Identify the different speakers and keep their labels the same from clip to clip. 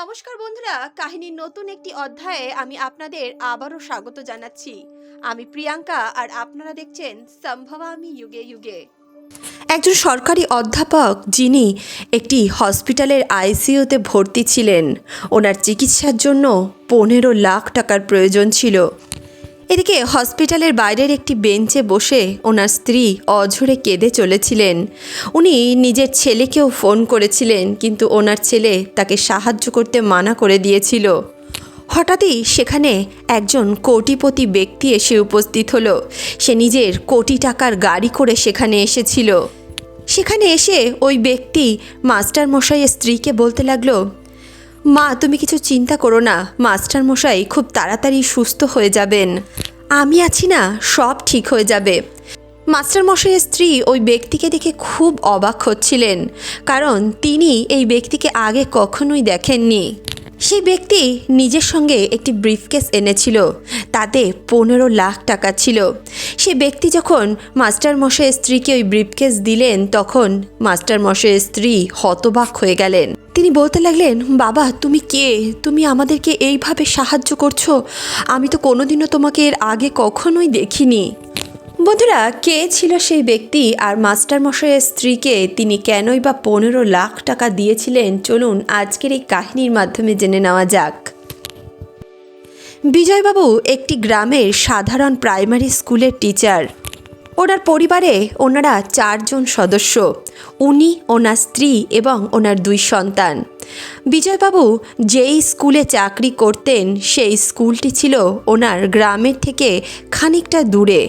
Speaker 1: নমস্কার বন্ধুরা, কাহিনীর নতুন একটি অধ্যায়ে আমি আপনাদের আবারও স্বাগত জানাচ্ছি। আমি প্রিয়াঙ্কা আর আপনারা দেখছেন সম্ভবামি যুগে যুগে। একজন সরকারি অধ্যাপক যিনি একটি হসপিটালের আইসিইউতে ভর্তি ছিলেন। ওনার চিকিৎসার জন্য পনেরো লাখ টাকার প্রয়োজন ছিল। এদিকে হসপিটালের বাইরের একটি বেঞ্চে বসে ওনার স্ত্রী অঝরে কেঁদে চলেছিলেন। উনি নিজের ছেলেকেও ফোন করেছিলেন, কিন্তু ওনার ছেলে তাকে সাহায্য করতে মানা করে দিয়েছিল। হঠাৎই সেখানে একজন কোটিপতি ব্যক্তি এসে উপস্থিত হলো। সে নিজের কোটি টাকার গাড়ি করে সেখানে এসেছিল। সেখানে এসে ওই ব্যক্তি মাস্টার মশাইয়ের স্ত্রীকে বলতে লাগল মা, তুমি কিছু চিন্তা করো না। মাস্টার মশাই খুব তাড়াতাড়ি সুস্থ হয়ে যাবেন। আমি আছি না, সব ঠিক হয়ে যাবে। মাস্টার মশাইয়ের স্ত্রী ওই ব্যক্তিকে দেখে খুব অবাক হচ্ছিলেন, কারণ তিনি এই ব্যক্তিকে আগে কখনোই দেখেননি। সেই ব্যক্তি নিজের সঙ্গে একটি ব্রিফকেস এনেছিল, তাতে পনেরো লাখ টাকা ছিল। সে ব্যক্তি যখন মাস্টার মশাইয়ের স্ত্রীকে ওই ব্রিফকেস দিলেন, তখন মাস্টার মশাইয়ের স্ত্রী হতবাক হয়ে গেলেন। তিনি বলতে লাগলেন, বাবা, তুমি কে? তুমি আমাদেরকে এইভাবে সাহায্য করছ? আমি তো কোনোদিনও তোমাকে এর আগে কখনোই দেখিনি। বন্ধুরা, কে ছিল সেই ব্যক্তি আর মাস্টার মশাইয়ের স্ত্রীকে তিনি কেনই বা পনেরো লাখ টাকা দিয়েছিলেন? চলুন আজকের এই কাহিনীর মাধ্যমে জেনে নেওয়া যাক। বিজয়বাবু একটি গ্রামের সাধারণ প্রাইমারি স্কুলের টিচার। ওনার পরিবারে ওনারা চারজন সদস্য, উনি ওনার স্ত্রী এবং ওনার দুই সন্তান। বিজয়বাবু যেই স্কুলে চাকরি করতেন, সেই স্কুলটি ছিল ওনার গ্রামের থেকে খানিকটা দূরে।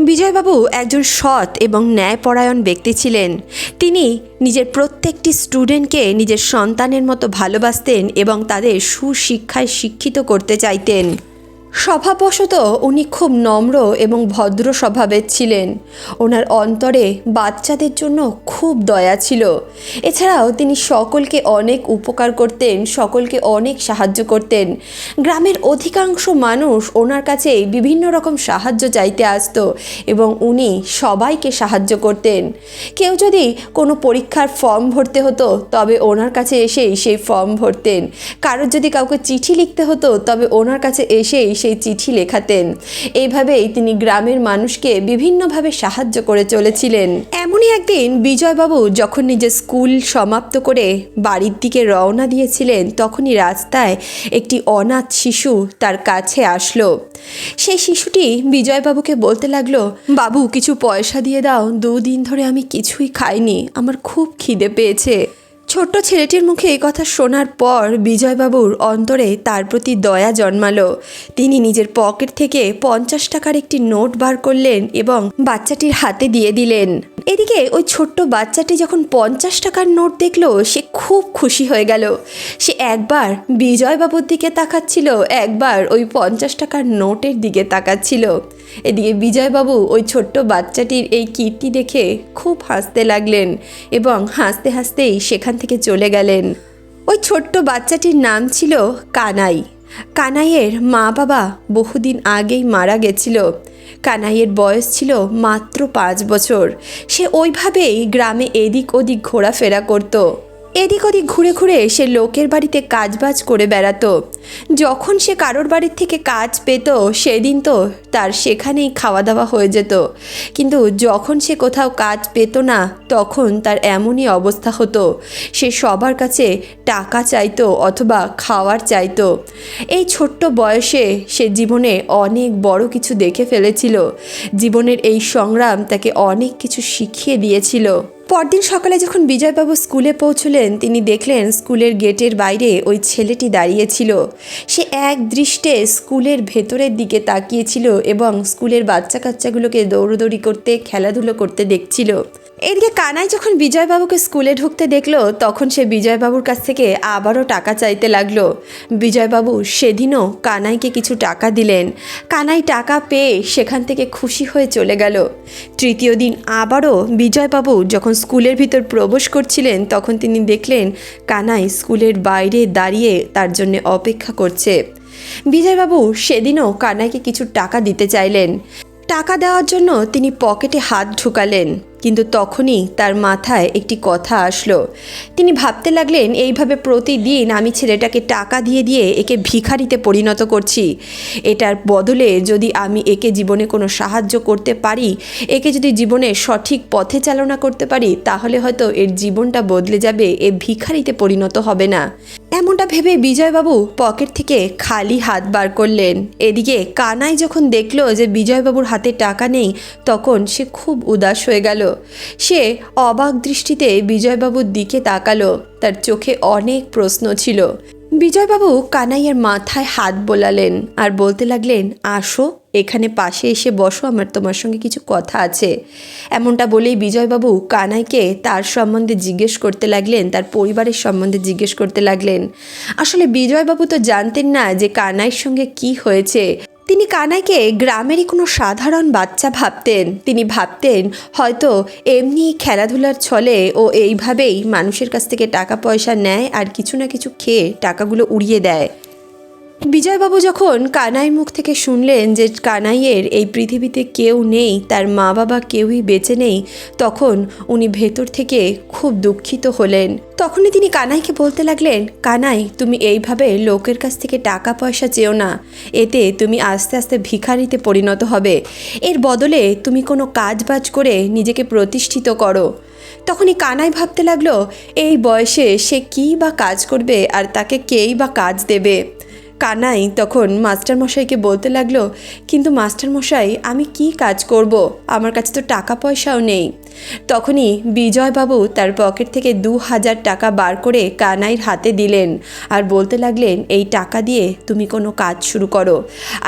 Speaker 1: বিজয়বাবু একজন সৎ এবং ন্যায়পরায়ণ ব্যক্তি ছিলেন। তিনি নিজের প্রত্যেকটি স্টুডেন্টকে নিজের সন্তানের মতো ভালোবাসতেন এবং তাদের সুশিক্ষায় শিক্ষিত করতে চাইতেন। স্বভাববশত উনি খুব নম্র এবং ভদ্র স্বভাবের ছিলেন। ওনার অন্তরে বাচ্চাদের জন্য খুব দয়া ছিল। এছাড়াও তিনি সকলকে অনেক উপকার করতেন, সকলকে অনেক সাহায্য করতেন। গ্রামের অধিকাংশ মানুষ ওনার কাছে বিভিন্ন রকম সাহায্য চাইতে আসতো এবং উনি সবাইকে সাহায্য করতেন। কেউ যদি কোনো পরীক্ষার ফর্ম ভরতে হতো, তবে ওনার কাছে এসেই সেই ফর্ম ভরতেন। কারোর যদি কাউকে চিঠি লিখতে হতো, তবে ওনার কাছে এসেই সেই চিঠি লেখাতেন। এইভাবেই তিনি গ্রামের মানুষকে বিভিন্নভাবে সাহায্য করে চলেছিলেন। এমনই একদিন বিজয়বাবু যখন নিজের স্কুল সমাপ্ত করে বাড়ির দিকে রওনা দিয়েছিলেন, তখনই রাস্তায় একটি অনাথ শিশু তার কাছে আসলো। সেই শিশুটি বিজয়বাবুকে বলতে লাগল, বাবু, কিছু পয়সা দিয়ে দাও। দুদিন ধরে আমি কিছুই খাইনি। আমার খুব খিদে পেয়েছে। ছোট্ট ছেলেটির মুখে এই কথা শোনার পর বিজয়বাবুর অন্তরে তার প্রতি দয়া জন্মালো। তিনি নিজের পকেট থেকে পঞ্চাশ টাকার একটি নোট বার করলেন এবং বাচ্চাটির হাতে দিয়ে দিলেন। এদিকে ওই ছোট্ট বাচ্চাটি যখন পঞ্চাশ টাকার নোট দেখল, সে খুব খুশি হয়ে গেল। সে একবার বিজয়বাবুর দিকে তাকাচ্ছিল, একবার ওই পঞ্চাশ টাকার নোটের দিকে তাকাচ্ছিল। এদিকে বিজয়বাবু ওই ছোট্ট বাচ্চাটির এই কীর্তি দেখে খুব হাসতে লাগলেন এবং হাসতে হাসতেই সেখান থেকে চলে গেলেন। ওই ছোট্ট বাচ্চাটির নাম ছিল কানাই। কানাইয়ের মা বাবা বহুদিন আগেই মারা গেছিল। কানাইয়ের বয়স ছিল মাত্র পাঁচ বছর। সে ওইভাবেই গ্রামে এদিক ওদিক ঘোরাফেরা করতো। এদিক ওদিক ঘুরে ঘুরে সে লোকের বাড়িতে কাজবাজ করে বেড়াতো। যখন সে কারোর বাড়ির থেকে কাজ পেত, সেদিন তো তার সেখানেই খাওয়া দাওয়া হয়ে যেত। কিন্তু যখন সে কোথাও কাজ পেত না, তখন তার এমনই অবস্থা হতো। সে সবার কাছে টাকা চাইতো অথবা খাওয়ার চাইতো। এই ছোট্ট বয়সে সে জীবনে অনেক বড় কিছু দেখে ফেলেছিল। জীবনের এই সংগ্রাম তাকে অনেক কিছু শিখিয়ে দিয়েছিল। পরদিন সকালে যখন বিজয়বাবু স্কুলে পৌঁছলেন, তিনি দেখলেন স্কুলের গেটের বাইরে ওই ছেলেটি দাঁড়িয়েছিল সে এক দৃষ্টে স্কুলের ভেতরের দিকে তাকিয়েছিল এবং স্কুলের বাচ্চা কাচ্চাগুলোকে দৌড়দৌড়ি করতে, খেলাধুলো করতে দেখছিল। এদিকে কানাই যখন বিজয়বাবুকে স্কুলে ঢুকতে দেখল, তখন সে বিজয়বাবুর কাছ থেকে আবারও টাকা চাইতে লাগল। বিজয়বাবু সেদিনও কানাইকে কিছু টাকা দিলেন। কানাই টাকা পেয়ে সেখান থেকে খুশি হয়ে চলে গেল। তৃতীয় দিন আবারও বিজয়বাবু যখন স্কুলের ভিতর প্রবেশ করছিলেন, তখন তিনি দেখলেন কানাই স্কুলের বাইরে দাঁড়িয়ে তার জন্য অপেক্ষা করছে। বিজয়বাবু সেদিনও কানাইকে কিছু টাকা দিতে চাইলেন। টাকা দেওয়ার জন্য তিনি পকেটে হাত ঢুকালেন। কিন্তু তখনই তার মাথায় একটি কথা আসলো। তিনি ভাবতে লাগলেন, এইভাবে প্রতিদিন আমি ছেলেটাকে টাকা দিয়ে দিয়ে একে ভিখারিতে পরিণত করছি। এটার বদলে যদি আমি একে জীবনে কোনো সাহায্য করতে পারি, একে যদি জীবনে সঠিক পথে চালনা করতে পারি, তাহলে হয়তো এর জীবনটা বদলে যাবে, এ ভিখারিতে পরিণত হবে না। এমনটা ভেবে বিজয়বাবু পকেট থেকে খালি হাত বার করলেন। এদিকে কানাই যখন দেখল যে বিজয়বাবুর হাতে টাকা নেই, তখন সে খুব উদাস হয়ে গেল। সে অবাক দৃষ্টিতে বিজয়বাবুর দিকে তাকালো। তার চোখে অনেক প্রশ্ন ছিল। বিজয়বাবু কানাইয়ের মাথায় হাত বোলালেন আর বলতে লাগলেন, আসো, এখানে পাশে এসে বসো, আমার তোমার সঙ্গে কিছু কথা আছে। এমনটা বলেই বিজয়বাবু কানাইকে তার সম্বন্ধে জিজ্ঞেস করতে লাগলেন, তার পরিবারের সম্বন্ধে জিজ্ঞেস করতে লাগলেন। আসলে বিজয়বাবু তো জানতেন না যে কানাইয়ের সঙ্গে কি হয়েছে। তিনি কানাইকে গ্রামেরই কোনো সাধারণ বাচ্চা ভাবতেন। তিনি ভাবতেন, হয়তো এমনি খেলাধুলার ছলে ও এইভাবেই মানুষের কাছ থেকে টাকা পয়সা নেয় আর কিছু না কিছু খেয়ে টাকাগুলো উড়িয়ে দেয়। বিজয়বাবু যখন কানাইয়ের মুখ থেকে শুনলেন যে কানাইয়ের এই পৃথিবীতে কেউ নেই, তার মা বাবা কেউই বেঁচে নেই, তখন উনি ভেতর থেকে খুব দুঃখিত হলেন। তখনই তিনি কানাইকে বলতে লাগলেন, কানাই, তুমি এইভাবে লোকের কাছ থেকে টাকা পয়সা চেও না। এতে তুমি আস্তে আস্তে ভিখারিতে পরিণত হবে। এর বদলে তুমি কোনো কাজ বাজ করে নিজেকে প্রতিষ্ঠিত করো। তখনই কানাই ভাবতে লাগল, এই বয়সে সে কী বা কাজ করবে আর তাকে কেই বা কাজ দেবে? কানাই তখন মাস্টারমশাইকে বলতে লাগল, কিন্তু মাস্টারমশাই, আমি কি কাজ করব? আমার কাছে তো টাকা পয়সাও নেই। তখনই বিজয়বাবু তার পকেট থেকে দু হাজার টাকা বার করে কানাইয়ের হাতে দিলেন আর বলতে লাগলেন, এই টাকা দিয়ে তুমি কোনো কাজ শুরু করো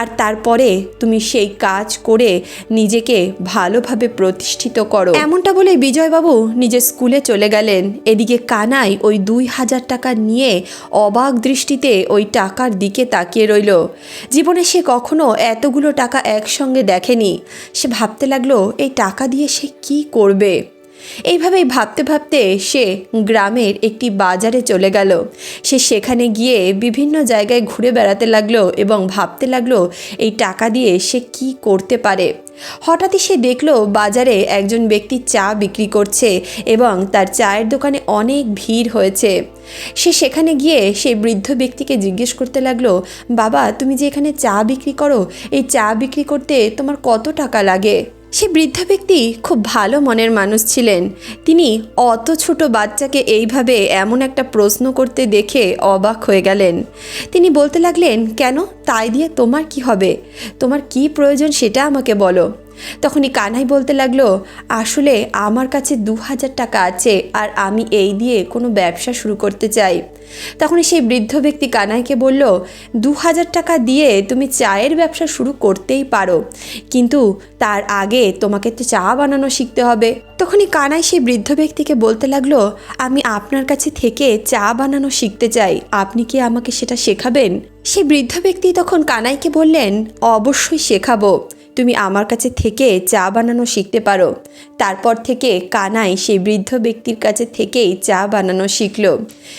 Speaker 1: আর তারপরে তুমি সেই কাজ করে নিজেকে ভালোভাবে প্রতিষ্ঠিত করো। এমনটা বলে বিজয়বাবু নিজের স্কুলে চলে গেলেন। এদিকে কানাই ওই দুই হাজার টাকা নিয়ে অবাক দৃষ্টিতে ওই টাকার দিকে তাকিয়ে রইল। জীবনে সে কখনো এতগুলো টাকা একসঙ্গে দেখেনি। সে ভাবতে লাগল, এই টাকা দিয়ে সে কি করবে? এইভাবেই ভাবতে ভাবতে সে গ্রামের একটি বাজারে চলে গেল। সে সেখানে গিয়ে বিভিন্ন জায়গায় ঘুরে বেড়াতে লাগল এবং ভাবতে লাগল, এই টাকা দিয়ে সে কি করতে পারে? হঠাৎই সে দেখল বাজারে একজন ব্যক্তি চা বিক্রি করছে এবং তার চায়ের দোকানে অনেক ভিড় হয়েছে। সে সেখানে গিয়ে সেই বৃদ্ধ ব্যক্তিকে জিজ্ঞেস করতে লাগল, বাবা, তুমি যে এখানে চা বিক্রি করো, এই চা বিক্রি করতে তোমার কত টাকা লাগে? সে বৃদ্ধ ব্যক্তি খুব ভালো মনের মানুষ ছিলেন। তিনি অত ছোট বাচ্চাকে এইভাবে এমন একটা প্রশ্ন করতে দেখে অবাক হয়ে গেলেন। তিনি বলতে লাগলেন, কেন? তাই দিয়ে তোমার কি হবে? তোমার কি প্রয়োজন সেটা আমাকে বলো। তখনই কানাই বলতে লাগল, আসলে আমার কাছে দু হাজার টাকা আছে আর আমি এই দিয়ে কোনো ব্যবসা শুরু করতে চাই। তখন সেই বৃদ্ধ ব্যক্তি কানাইকে বলল দু হাজার টাকা দিয়ে তুমি চায়ের ব্যবসা শুরু করতেই পারো, কিন্তু তার আগে তোমাকে তো চা বানানো শিখতে হবে। তখনই কানাই সেই বৃদ্ধ ব্যক্তিকে বলতে লাগল, আমি আপনার কাছে থেকে চা বানানো শিখতে চাই, আপনি কি আমাকে সেটা শেখাবেন? সেই বৃদ্ধ ব্যক্তি তখন কানাইকে বললেন, অবশ্যই শেখাবো। তুমি আমার কাছে থেকে চা বানানো শিখতে পারো। তারপর থেকে কানাই সেই বৃদ্ধ ব্যক্তির কাছে থেকেই চা বানানো শিখল।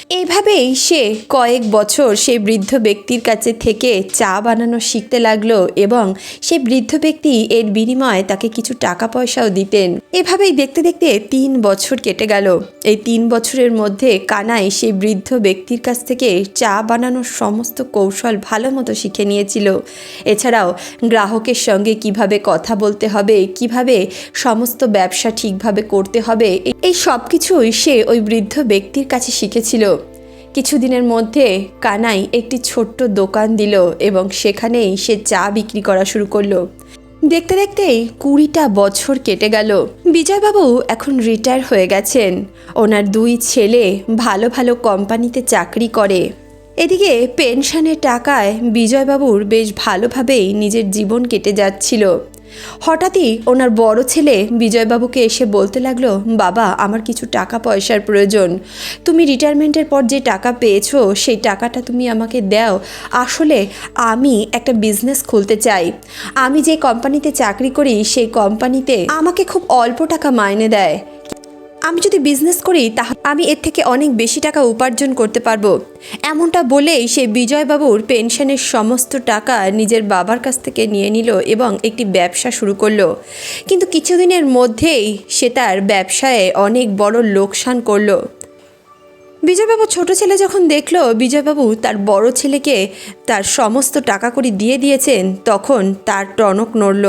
Speaker 1: এইভাবেই সে কয়েক বছর সেই বৃদ্ধ ব্যক্তির কাছে থেকে চা বানানো শিখতে লাগল এবং সে বৃদ্ধ ব্যক্তি এর বিনিময়ে তাকে কিছু টাকা পয়সাও দিতেন। এভাবেই দেখতে দেখতে তিন বছর কেটে গেল। এই তিন বছরের মধ্যে কানাই সেই বৃদ্ধ ব্যক্তির কাছ থেকে চা বানানোর সমস্ত কৌশল ভালো মতো শিখে নিয়েছিল। এছাড়াও গ্রাহকের সঙ্গে কীভাবে কথা বলতে হবে, কীভাবে সমস্ত ব্যবসা ঠিকভাবে করতে হবে, এই সব কিছুই সে ওই বৃদ্ধ ব্যক্তির কাছে শিখেছিল। কিছুদিনের মধ্যে কানাই একটি ছোট্ট দোকান দিল এবং সেখানেই সে চা বিক্রি করা শুরু করল। দেখতে দেখতেই কুড়িটা বছর কেটে গেল। বিজয়বাবু এখন রিটায়ার হয়ে গেছেন। ওনার দুই ছেলে ভালো ভালো কোম্পানিতে চাকরি করে। এদিকে পেনশনের টাকায় বিজয়বাবুর বেশ ভালোভাবেই নিজের জীবন কেটে যাচ্ছিল। হঠাৎই ওনার বড় ছেলে বিজয়বাবুকে এসে বলতে লাগল, বাবা, আমার কিছু টাকা পয়সার প্রয়োজন। তুমি রিটায়ারমেন্টের পর যে টাকা পেয়েছ, সেই টাকাটা তুমি আমাকে দাও। আসলে আমি একটা বিজনেস খুলতে চাই। আমি যে কোম্পানিতে চাকরি করি, সেই কোম্পানিতে আমাকে খুব অল্প টাকা মাইনে দেয়। আমি যদি বিজনেস করি তাহলে আমি এর থেকে অনেক বেশি টাকা উপার্জন করতে পারব। এমনটা বলেই সে বিজয়বাবুর পেনশনের সমস্ত টাকা নিজের বাবার কাছ থেকে নিয়ে নিল এবং একটি ব্যবসা শুরু করল। কিন্তু কিছুদিনের মধ্যেই সে তার ব্যবসায় অনেক বড় লোকসান করল। বিজয়বাবু ছোট ছেলে যখন দেখল, বিজয়বাবু তার বড় ছেলেকে তার সমস্ত টাকা করি দিয়ে দিয়েছেন, তখন তার টনক নড়ল।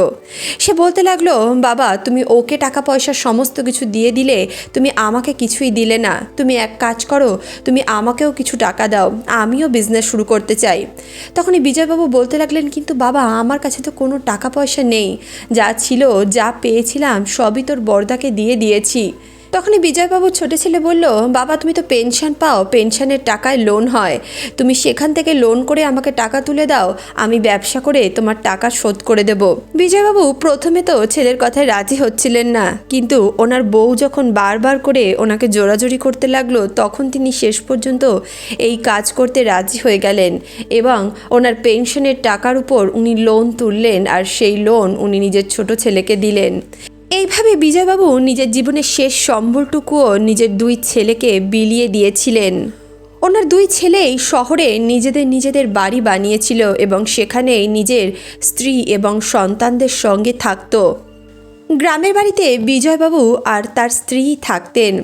Speaker 1: সে বলতে লাগল, বাবা, তুমি ওকে টাকা পয়সা সমস্ত কিছু দিয়ে দিলে তুমি আমাকে কিছুই দিলে না। তুমি এক কাজ করো, তুমি আমাকেও কিছু টাকা দাও, আমিও বিজনেস শুরু করতে চাই। তখনই বিজয়বাবু বলতে লাগলেন, কিন্তু বাবা, আমার কাছে তো কোনো টাকা পয়সা নেই। যা ছিল, যা পেয়েছিলাম, সবই তোর বর্দাকে দিয়ে দিয়েছি। তখনই বিজয়বাবুর ছোট ছেলে বলল, বাবা, তুমি তো পেনশন পাও, পেনশনের টাকায় লোন হয়। তুমি সেখান থেকে লোন করে আমাকে টাকা তুলে দাও, আমি ব্যবসা করে তোমার টাকা শোধ করে দেব। বিজয়বাবু প্রথমে তো ছেলের কথায় রাজি হচ্ছিলেন না, কিন্তু ওনার বউ যখন বারবার করে ওনাকে জোরাজোরি করতে লাগল, তখন তিনি শেষ পর্যন্ত এই কাজ করতে রাজি হয়ে গেলেন এবং ওনার পেনশনের টাকার উপর উনি লোন তুললেন আর সেই লোন উনি নিজের ছোট ছেলেকে দিলেন। এইভাবে বিজয়বাবু নিজের জীবনের শেষ সম্বলটুকুও নিজের দুই ছেলেকে বিলিয়ে দিয়েছিলেন। ওনার দুই ছেলেই শহরে নিজেদের নিজেদের বাড়ি বানিয়েছিল এবং সেখানেই নিজের স্ত্রী এবং সন্তানদের সঙ্গে থাকতো। গ্রামের বাড়িতে বিজয়বাবু আর তার স্ত্রী থাকতেন।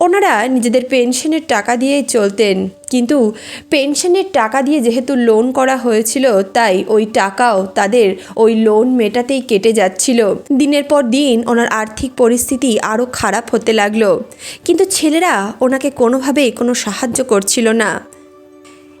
Speaker 1: ওনারা নিজেদের পেনশনের টাকা দিয়ে চলতেন। কিন্তু পেনশনের টাকা দিয়ে যেহেতু লোন করা হয়েছিল, তাই ওই টাকাও তাদের ওই লোন মেটাতেই কেটে যাচ্ছিল। দিনের পর দিন ওনার আর্থিক পরিস্থিতি আরও খারাপ হতে লাগল। কিন্তু ছেলেরা ওনাকে কোনোভাবেই কোনো সাহায্য করছিল না।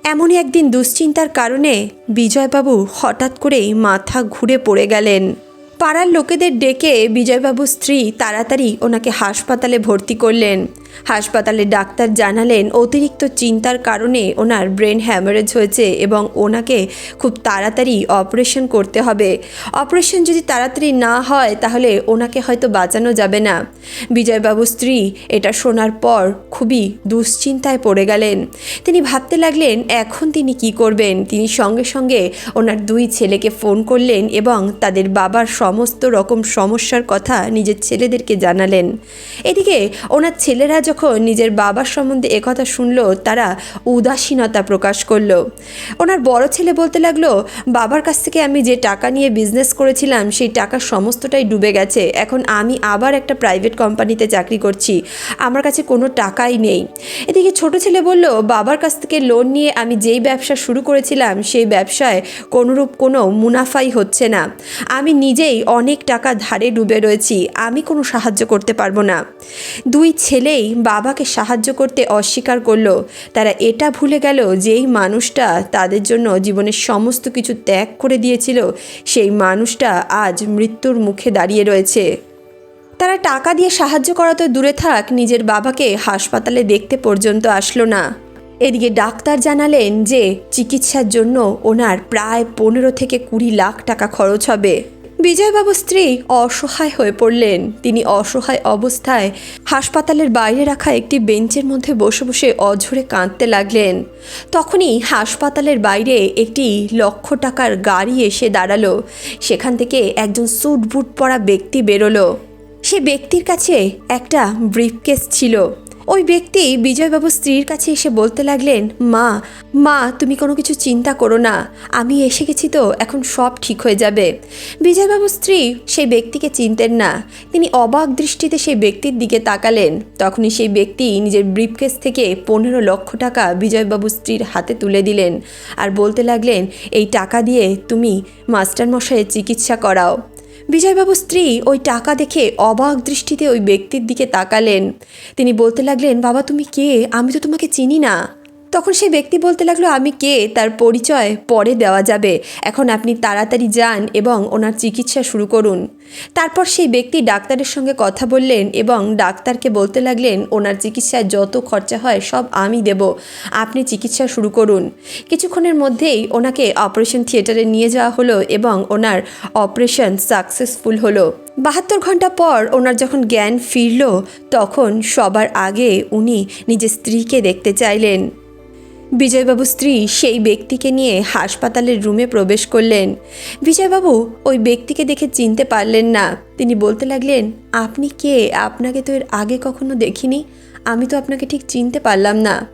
Speaker 1: এমনই একদিন দুশ্চিন্তার কারণে বিজয়বাবু হঠাৎ করেই মাথা ঘুরে পড়ে গেলেন। পাড়ার লোকেদের ডেকে বিজয়বাবুর স্ত্রী তাড়াতাড়ি ওনাকে হাসপাতালে ভর্তি করলেন। হাসপাতালে ডাক্তার জানালেন, অতিরিক্ত চিন্তার কারণে ওনার ব্রেন হ্যামারেজ হয়েছে এবং ওনাকে খুব তাড়াতাড়ি অপারেশন করতে হবে। অপারেশন যদি তাড়াতাড়ি না হয়, তাহলে ওনাকে হয়তো বাঁচানো যাবে না। বিজয়বাবুর স্ত্রী এটা শোনার পর খুবই দুশ্চিন্তায় পড়ে গেলেন। তিনি ভাবতে লাগলেন, এখন তিনি কি করবেন? তিনি সঙ্গে সঙ্গে ওনার দুই ছেলেকে ফোন করলেন এবং তাদের বাবার সমস্ত রকম সমস্যার কথা নিজের ছেলেদেরকে জানালেন। এদিকে ওনার ছেলেরা যখন নিজের বাবার সম্বন্ধে একথা শুনলো, তারা উদাসীনতা প্রকাশ করল। ওনার বড় ছেলে বলতে লাগল, বাবার কাছ থেকে আমি যে টাকা নিয়ে বিজনেস করেছিলাম, সেই টাকা সমস্তটাই ডুবে গেছে। এখন আমি আবার একটা প্রাইভেট কোম্পানিতে চাকরি করছি। আমার কাছে কোনো টাকাই নেই। এদিকে ছোট ছেলে বলল, বাবার কাছ থেকে লোন নিয়ে আমি যেই ব্যবসা শুরু করেছিলাম, সেই ব্যবসায় কোনোরূপ কোনো মুনাফাই হচ্ছে না। আমি নিজেই অনেক টাকা ধারে ডুবে রয়েছি। আমি কোনো সাহায্য করতে পারব না। দুই ছেলেই বাবাকে সাহায্য করতে অস্বীকার করল। তারা এটা ভুলে গেল যেই মানুষটা তাদের জন্য জীবনের সমস্ত কিছু ত্যাগ করে দিয়েছিল। সেই মানুষটা আজ মৃত্যুর মুখে দাঁড়িয়ে রয়েছে। তারা টাকা দিয়ে সাহায্য করা তো দূরে থাক, নিজের বাবাকে হাসপাতালে দেখতে পর্যন্ত আসলো না। এদিকে ডাক্তার জানালেন যে, চিকিৎসার জন্য ওনার প্রায় পনেরো থেকে কুড়ি লাখ টাকা খরচ হবে। বিজয়বাবু স্ত্রী অসহায় হয়ে পড়লেন। তিনি অসহায় অবস্থায় হাসপাতালের বাইরে রাখা একটি বেঞ্চের মধ্যে বসে বসে অঝরে কাঁদতে লাগলেন। তখনই হাসপাতালের বাইরে একটি লক্ষ টাকার গাড়ি এসে দাঁড়াল। সেখান থেকে একজন স্যুট বুট পরা ব্যক্তি বেরোলো। সে ব্যক্তির কাছে একটা ব্রিফকেস ছিল। ওই ব্যক্তি বিজয়বাবু স্ত্রীর কাছে এসে বলতে লাগলেন, মা মা, তুমি কোনো কিছু চিন্তা করো না। আমি এসে গেছি তো, এখন সব ঠিক হয়ে যাবে। বিজয়বাবু স্ত্রী সেই ব্যক্তিকে চিনতেন না। তিনি অবাক দৃষ্টিতে সেই ব্যক্তির দিকে তাকালেন। তখনই সেই ব্যক্তি নিজের ব্রিফকেস থেকে পনেরো লক্ষ টাকা বিজয়বাবু স্ত্রীর হাতে তুলে দিলেন আর বলতে লাগলেন, এই টাকা দিয়ে তুমি মাস্টারমশাইয়ের চিকিৎসা করাও। বিজয়বাবু স্ত্রী ওই টাকা দেখে অবাক দৃষ্টিতে ওই ব্যক্তির দিকে তাকালেন। তিনি বলতে লাগলেন, বাবা, তুমি কে? আমি তো তোমাকে চিনি না। তখন সেই ব্যক্তি বলতে লাগল, আমি কে? তার পরিচয় পরে দেওয়া যাবে। এখন আপনি তাড়াতাড়ি যান এবং ওনার চিকিৎসা শুরু করুন। তারপর সেই ব্যক্তি ডাক্তারের সঙ্গে কথা বললেন এবং ডাক্তারকে বলতে লাগলেন, ওনার চিকিৎসায় যত খরচা হয় সব আমি দেব। আপনি চিকিৎসা শুরু করুন। কিছুক্ষণের মধ্যেই ওনাকে অপারেশন থিয়েটারে নিয়ে যাওয়া হলো এবং ওনার অপারেশন সাকসেসফুল হলো। বাহাত্তর ঘণ্টা পর ওনার যখন জ্ঞান ফিরল, তখন সবার আগে উনি নিজের স্ত্রীকে দেখতে চাইলেন। বিজয়বাবু স্ত্রী সেই ব্যক্তিকে নিয়ে হাসপাতালের রুমে প্রবেশ করলেন। বিজয়বাবু ওই ব্যক্তিকে দেখে চিনতে পারলেন না। তিনি বলতে লাগলেন, আপনি কে? আপনাকে তো এর আগে কখনো দেখিনি। আমি তো আপনাকে ঠিক চিনতে পারলাম না।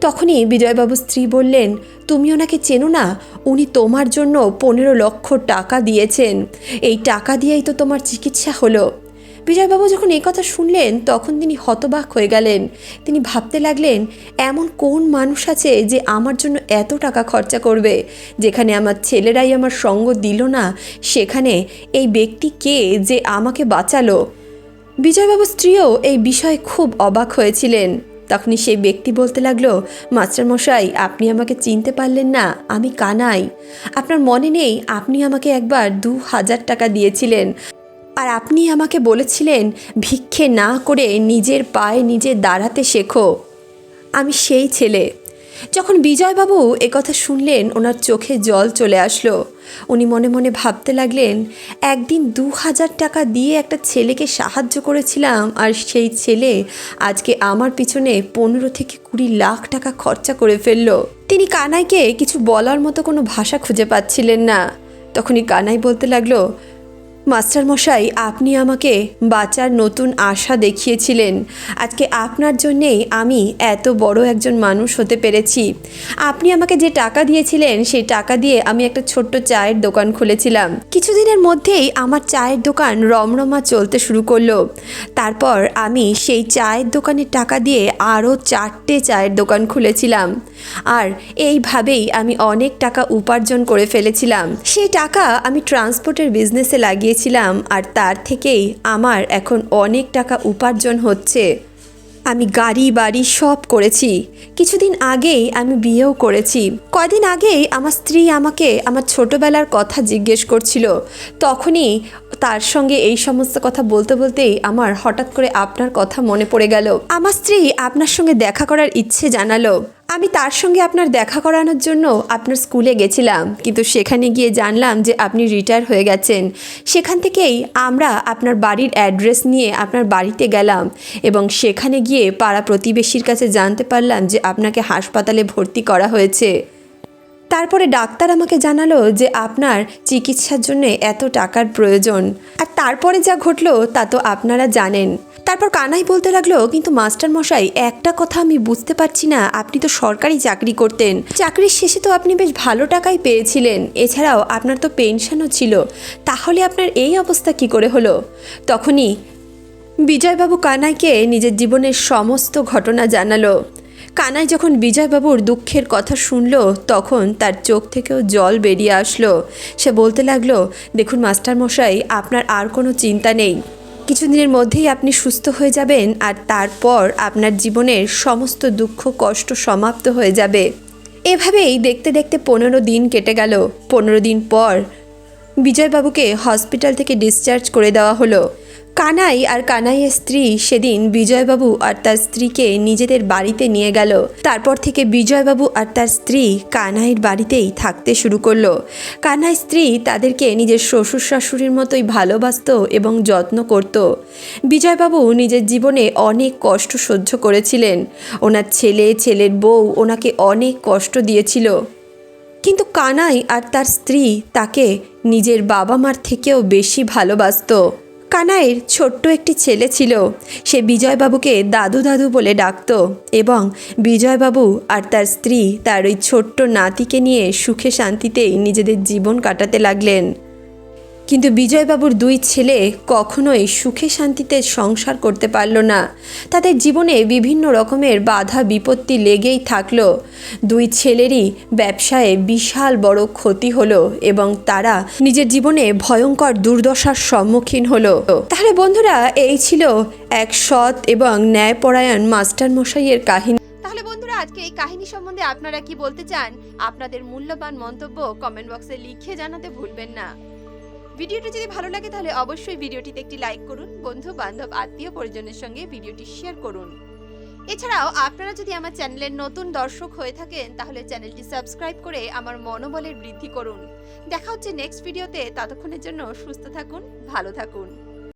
Speaker 1: তখনই বিজয়বাবু স্ত্রী বললেন, তুমি ওনাকে চেনো না? উনি তোমার জন্য পনেরো লক্ষ টাকা দিয়েছেন। এই টাকা দিয়েই তো তোমার চিকিৎসা হলো। বিজয়বাবু যখন এই কথা শুনলেন, তখন তিনি হতবাক হয়ে গেলেন। তিনি ভাবতে লাগলেন, এমন কোন মানুষ আছে যে আমার জন্য এত টাকা খরচা করবে? যেখানে আমার ছেলেরাই আমার সঙ্গ দিল না, সেখানে এই ব্যক্তি কে যে আমাকে বাঁচালো? বিজয়বাবু স্ত্রীও এই বিষয়ে খুব অবাক হয়েছিলেন। তখনই সেই ব্যক্তি বলতে লাগল মাস্টারমশাই আপনি আমাকে চিনতে পারলেন না, আমি কানাই। আপনার মনে নেই, আপনি আমাকে একবার দু হাজার টাকা দিয়েছিলেন। আর আপনি আমাকে বলেছিলেন, ভিক্ষে না করে নিজের পায়ে নিজে দাঁড়াতে শেখো। আমি সেই ছেলে। যখন বিজয়বাবু একথা শুনলেন, ওনার চোখে জল চলে আসলো। উনি মনে মনে ভাবতে লাগলেন, একদিন দু হাজার টাকা দিয়ে একটা ছেলেকে সাহায্য করেছিলাম, আর সেই ছেলে আজকে আমার পিছনে পনেরো থেকে কুড়ি লাখ টাকা খরচা করে ফেলল। তিনি কানাইকে কিছু বলার মতো কোনো ভাষা খুঁজে পাচ্ছিলেন না। তখনই কানাই বলতে লাগল মাস্টারমশাই, আপনি আমাকে বাঁচার নতুন আশা দেখিয়েছিলেন। আজকে আপনার জন্যেই আমি এত বড় একজন মানুষ হতে পেরেছি। আপনি আমাকে যে টাকা দিয়েছিলেন, সেই টাকা দিয়ে আমি একটা ছোট্ট চায়ের দোকান খুলেছিলাম। কিছুদিনের মধ্যেই আমার চায়ের দোকান রমরমা চলতে শুরু করল। তারপর আমি সেই চায়ের দোকানের টাকা দিয়ে আরও চারটে চায়ের দোকান খুলেছিলাম। আর এইভাবেই আমি অনেক টাকা উপার্জন করে ফেলেছিলাম। সেই টাকা আমি ট্রান্সপোর্টের বিজনেসে লাগিয়েছিলাম আর তার থেকেই আমার এখন অনেক টাকা উপার্জন হচ্ছে। আমি গাড়ি, বাড়ি সব করেছি। কিছুদিন আগেই আমি বিয়েও করেছি। কয়দিন আগেই আমার স্ত্রী আমাকে আমার ছোটবেলার কথা জিজ্ঞেস করছিল। তখনই তার সঙ্গে এই সমস্ত কথা বলতে বলতেই আমার হঠাৎ করে আপনার কথা মনে পড়ে গেল। আমার স্ত্রী আপনার সঙ্গে দেখা করার ইচ্ছে জানালো। আমি তার সঙ্গে আপনার দেখা করানোর জন্য আপনার স্কুলে গেছিলাম। কিন্তু সেখানে গিয়ে জানলাম যে আপনি রিটায়ার হয়ে গেছেন। সেখান থেকেই আমরা আপনার বাড়ির অ্যাড্রেস নিয়ে আপনার বাড়িতে গেলাম এবং সেখানে গিয়ে পাড়া প্রতিবেশীর কাছে জানতে পারলাম যে আপনাকে হাসপাতালে ভর্তি করা হয়েছে। তারপরে ডাক্তার আমাকে জানালো যে আপনার চিকিৎসার জন্য এত টাকার প্রয়োজন। আর তারপরে যা ঘটলো তা তো আপনারা জানেন। তারপর কানাই বলতে লাগল, কিন্তু মাস্টার মশাই, একটা কথা আমি বুঝতে পারছি না। আপনি তো সরকারি চাকরি করতেন। চাকরির শেষে তো আপনি বেশ ভালো টাকাই পেয়েছিলেন। এছাড়াও আপনার তো পেনশনও ছিল। তাহলে আপনার এই অবস্থা কি করে হলো? তখনই বিজয়বাবু কানাইকে নিজের জীবনের সমস্ত ঘটনা জানালো। কানাই যখন বিজয়বাবুর দুঃখের কথা শুনল, তখন তার চোখ থেকেও জল বেরিয়ে আসলো। সে বলতে লাগল, দেখুন মাস্টারমশাই, আপনার আর কোনো চিন্তা নেই। কিছুদিনের মধ্যেই আপনি সুস্থ হয়ে যাবেন আর তারপর আপনার জীবনের সমস্ত দুঃখ, কষ্ট সমাপ্ত হয়ে যাবে। এভাবেই দেখতে দেখতে পনেরো দিন কেটে গেল। পনেরো দিন পর বিজয়বাবুকে হসপিটাল থেকে ডিসচার্জ করে দেওয়া হলো। কানাই আর কানাইয়ের স্ত্রী সেদিন বিজয়বাবু আর তার স্ত্রীকে নিজেদের বাড়িতে নিয়ে গেল। তারপর থেকে বিজয়বাবু আর তার স্ত্রী কানাইয়ের বাড়িতেই থাকতে শুরু করল। কানাই স্ত্রী তাদেরকে নিজের শ্বশুর শাশুড়ির মতোই ভালোবাসতো এবং যত্ন করত। বিজয়বাবু নিজের জীবনে অনেক কষ্ট সহ্য করেছিলেন। ওনার ছেলে, ছেলের বউ ওনাকে অনেক কষ্ট দিয়েছিল। কিন্তু কানাই আর তার স্ত্রী তাকে নিজের বাবা মার থেকেও বেশি ভালোবাসতো। কানাইয়ের ছোট্ট একটি ছেলে ছিল। সে বিজয়বাবুকে দাদু দাদু বলে ডাকত এবং বিজয়বাবু আর তার স্ত্রী তার ওই ছোট্ট নাতিকে নিয়ে সুখে শান্তিতেই নিজেদের জীবন কাটাতে লাগলেন। কিন্তু বিজয়বাবুর দুই ছেলে কখনোই সুখে শান্তিতে সংসার করতে পারল না। তাদের জীবনে বিভিন্ন রকমের বাধা বিপত্তি লেগেই থাকল। দুই ছেলেরই ব্যবসায়ে বিশাল বড় ক্ষতি হলো এবং তারা নিজের জীবনে ভয়ঙ্কর দুর্দশার সম্মুখীন হলো। তাহলে বন্ধুরা, এই ছিল এক সৎ এবং ন্যায়পরায়ণ মাস্টার মশাইয়ের কাহিনী।
Speaker 2: তাহলে বন্ধুরা, আজকে এই কাহিনী সম্বন্ধে আপনারা কি বলতে চান? আপনাদের মূল্যবান মন্তব্য কমেন্ট বক্সে লিখে জানাতে ভুলবেন না। ভিডিওটি যদি ভালো লাগে তাহলে অবশ্যই ভিডিওটিতে একটি লাইক করুন, বন্ধু, বান্ধব, আত্মীয় পরিজনের সঙ্গে ভিডিওটি শেয়ার করুন। এছাড়াও আপনারা যদি আমার চ্যানেলের নতুন দর্শক হয়ে থাকেন, তাহলে চ্যানেলটি সাবস্ক্রাইব করে আমার মনোবলের বৃদ্ধি করুন। দেখা হচ্ছে নেক্সট ভিডিওতে, ততক্ষণের জন্য সুস্থ থাকুন, ভালো থাকুন।